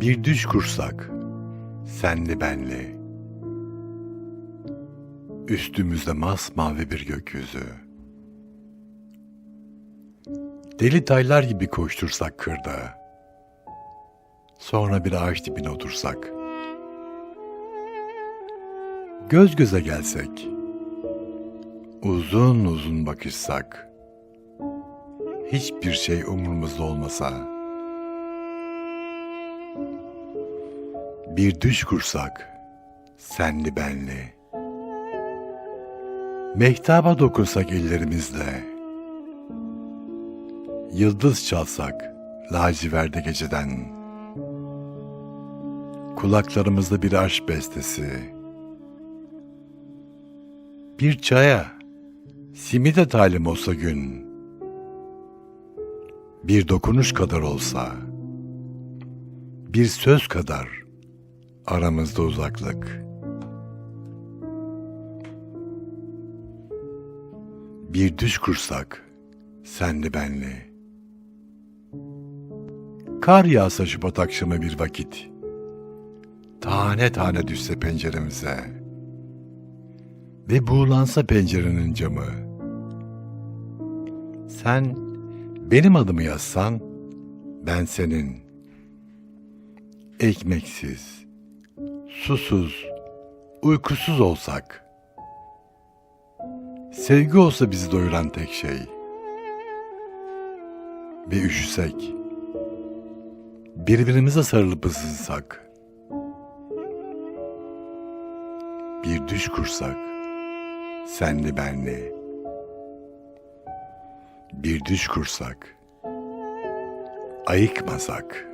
Bir düş kursak, senli benli. Üstümüzde masmavi bir gökyüzü. Deli taylar gibi koştursak kırda. Sonra bir ağaç dibine otursak. Göz göze gelsek. Uzun uzun bakışsak. Hiçbir şey umurumuzda olmasa. Bir düş kursak. Senli benli. Mehtaba dokunsak ellerimizle. Yıldız çalsak laciverde geceden. Kulaklarımızda bir aşk bestesi. Bir çaya, simide talim olsa gün. Bir dokunuş kadar olsa. Bir söz kadar aramızda uzaklık. Bir düş kursak, senli benli. Kar yağsa Şubat akşamı bir vakit. Tane tane düşse penceremize. Ve buğulansa pencerenin camı. Sen benim adımı yazsan, ben senin. Ekmeksiz, susuz, uykusuz olsak. Sevgi olsa bizi doyuran tek şey. Ve üşüsek. Birbirimize sarılıp ısınsak. Bir düş kursak. Senli benli. Bir düş kursak. Ayıkmasak.